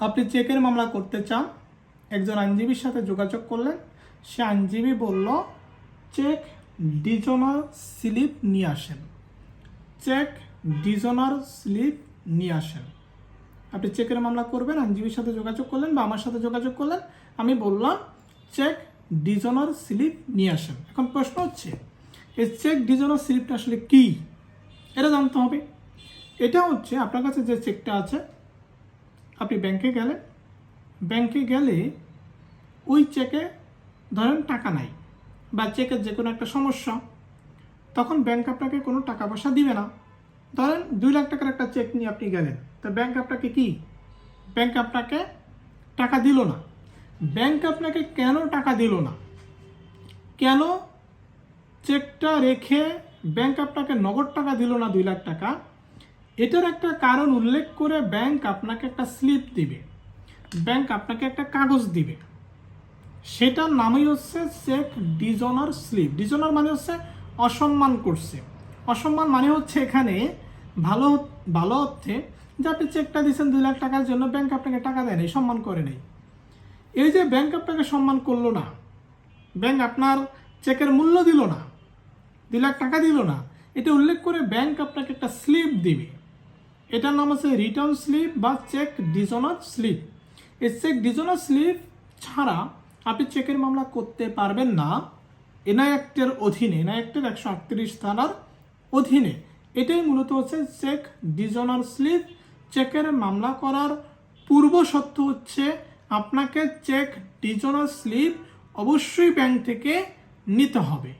আপনি চেকের মামলা করতে চান, একজন আইনজীবীর সাথে যোগাযোগ করলেন, সে আইনজীবী বলল, চেক ডিজনার স্লিপ নিয়ে আসেন। চেক ডিজনার স্লিপ নিয়ে আসেন। আপনি চেকের মামলা করবেন, আইনজীবীর সাথে যোগাযোগ করলেন বা আমার সাথে যোগাযোগ করলেন, আমি বললাম, চেক ডিজনার স্লিপ নিয়ে আসেন। এখন প্রশ্ন হচ্ছে, এই চেক ডিজনার স্লিপটা আসলে কি? এটা জানতে হবে। এটা হচ্ছে, আপনার কাছে যে চেকটা আছে আপনি ব্যাংকে গেলেন ব্যাংকে গেলে ওই চেকে ধরেন টাকা নাই বা চেকের যে কোনো একটা সমস্যা, তখন ব্যাংক আপনাকে কোনো টাকা পয়সা দিবে না। ধরেন দুই লাখ টাকার একটা চেক নিয়ে আপনি গেলেন, তো ব্যাংক আপনাকে কি? ব্যাংক আপনাকে টাকা দিল না। ব্যাংক আপনাকে কেন টাকা দিল না? কেন চেকটা রেখে ব্যাংক আপনাকে নগদ টাকা দিল না দুই লাখ টাকা? এটার একটা কারণ উল্লেখ করে ব্যাংক আপনাকে একটা স্লিপ দিবে। ব্যাংক আপনাকে একটা কাগজ দিবে। সেটার নামই হচ্ছে চেক ডিজনার স্লিপ। ডিজনার মানে হচ্ছে অসম্মান করছে। অসম্মান মানে হচ্ছে এখানে ভালো ভালো অর্থে যে আপনি চেকটা দিয়েছেন দুই লাখ টাকার জন্য ব্যাংক আপনাকে টাকা দেয় নাই সম্মান করে নেই। এই যে ব্যাংক আপনাকে সম্মান করল না, ব্যাংক আপনার চেকের মূল্য দিল না, দুই লাখ টাকা দিল না, এটা উল্লেখ করে ব্যাংক আপনাকে একটা স্লিপ দিবে। এটার নাম হচ্ছে রিটার্ন স্লিপ বা চেক ডিজনার স্লিপ এই চেক ডিজোনার স্লিপ ছাড়া আপনি চেকের মামলা করতে পারবেন না। এনআই অধীনে এনআই একশো আটত্রিশ থানার অধীনে। এটাই মূলত হচ্ছে চেক ডিজনার স্লিপ চেকের মামলা করার পূর্ব শর্ত হচ্ছে আপনাকে চেক ডিজনার স্লিপ অবশ্যই ব্যাংক থেকে নিতে হবে।